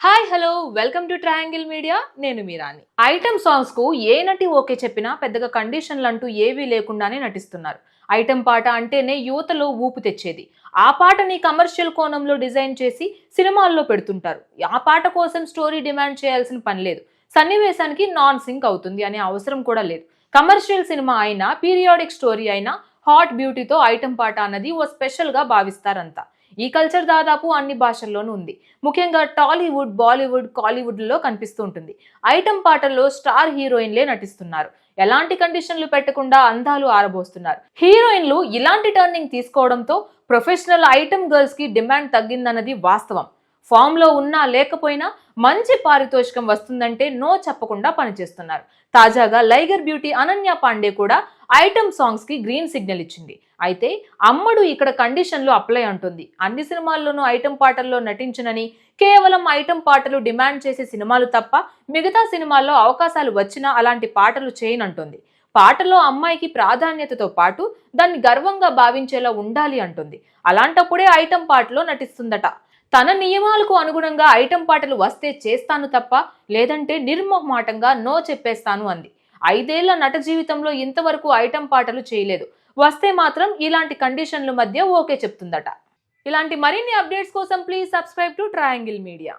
Hi hello. Welcome to Triangle Media. నేను మీరాని item సాంగ్స్కు ఏ నటి ఓకే చెప్పినా పెద్దగా కండిషన్లు అంటూ ఏవీ లేకుండానే నటిస్తున్నారు. ఐటమ్ పాట అంటేనే యువతలో ఊపు తెచ్చేది. ఆ పాటని కమర్షియల్ కోణంలో డిజైన్ చేసి సినిమాల్లో పెడుతుంటారు. ఆ పాట కోసం స్టోరీ డిమాండ్ చేయాల్సిన పని లేదు. సన్నివేశానికి నాన్ సింక్ అవుతుంది అనే అవసరం కూడా లేదు. కమర్షియల్ సినిమా అయినా పీరియాడిక్ స్టోరీ అయినా హాట్ బ్యూటీతో ఐటమ్ పాట అన్నది ఓ స్పెషల్గా భావిస్తారంతా. ఈ కల్చర్ దాదాపు అన్ని భాషల్లోనూ ఉంది. ముఖ్యంగా టాలీవుడ్ బాలీవుడ్ కాలీవుడ్లో కనిపిస్తూ ఉంటుంది. ఐటమ్ పాటల్లో స్టార్ హీరోయిన్లే నటిస్తున్నారు. ఎలాంటి కండిషన్లు పెట్టకుండా అందాలు ఆరబోస్తున్నారు. హీరోయిన్లు ఇలాంటి టర్నింగ్ తీసుకోవడంతో ప్రొఫెషనల్ ఐటమ్ గర్ల్స్కి డిమాండ్ తగ్గిందన్నది వాస్తవం. ఫామ్లో ఉన్నా లేకపోయినా మంచి పారితోషికం వస్తుందంటే నో చెప్పకుండా పనిచేస్తున్నారు. తాజాగా లైగర్ బ్యూటీ అనన్య పాండే కూడా ఐటమ్ సాంగ్స్కి గ్రీన్ సిగ్నల్ ఇచ్చింది. అయితే అమ్మడు ఇక్కడ కండిషన్లు అప్లై అంటుంది. అన్ని సినిమాల్లోనూ ఐటమ్ పాటల్లో నటించునని కేవలం ఐటమ్ పాటలు డిమాండ్ చేసే సినిమాలు తప్ప మిగతా సినిమాల్లో అవకాశాలు వచ్చినా అలాంటి పాటలు చేయనంటుంది. పాటలో అమ్మాయికి ప్రాధాన్యతతో పాటు దాన్ని గర్వంగా భావించేలా ఉండాలి అంటుంది. అలాంటప్పుడే ఐటమ్ పాటలో నటిస్తుందట. తన నియమాలకు అనుగుణంగా ఐటెం పాటలు వస్తే చేస్తాను తప్ప లేదంటే నిర్మోహమాటంగా నో చెప్పేస్తాను అంది. ఐదేళ్ళ నట జీవితంలో ఇంతవరకు ఐటెం పాటలు చేయలేదు. వస్తే మాత్రం ఇలాంటి కండిషన్ల మధ్య ఓకే చెప్తుందట. ఇలాంటి మరిన్ని అప్డేట్స్ కోసం please subscribe to Triangle Media.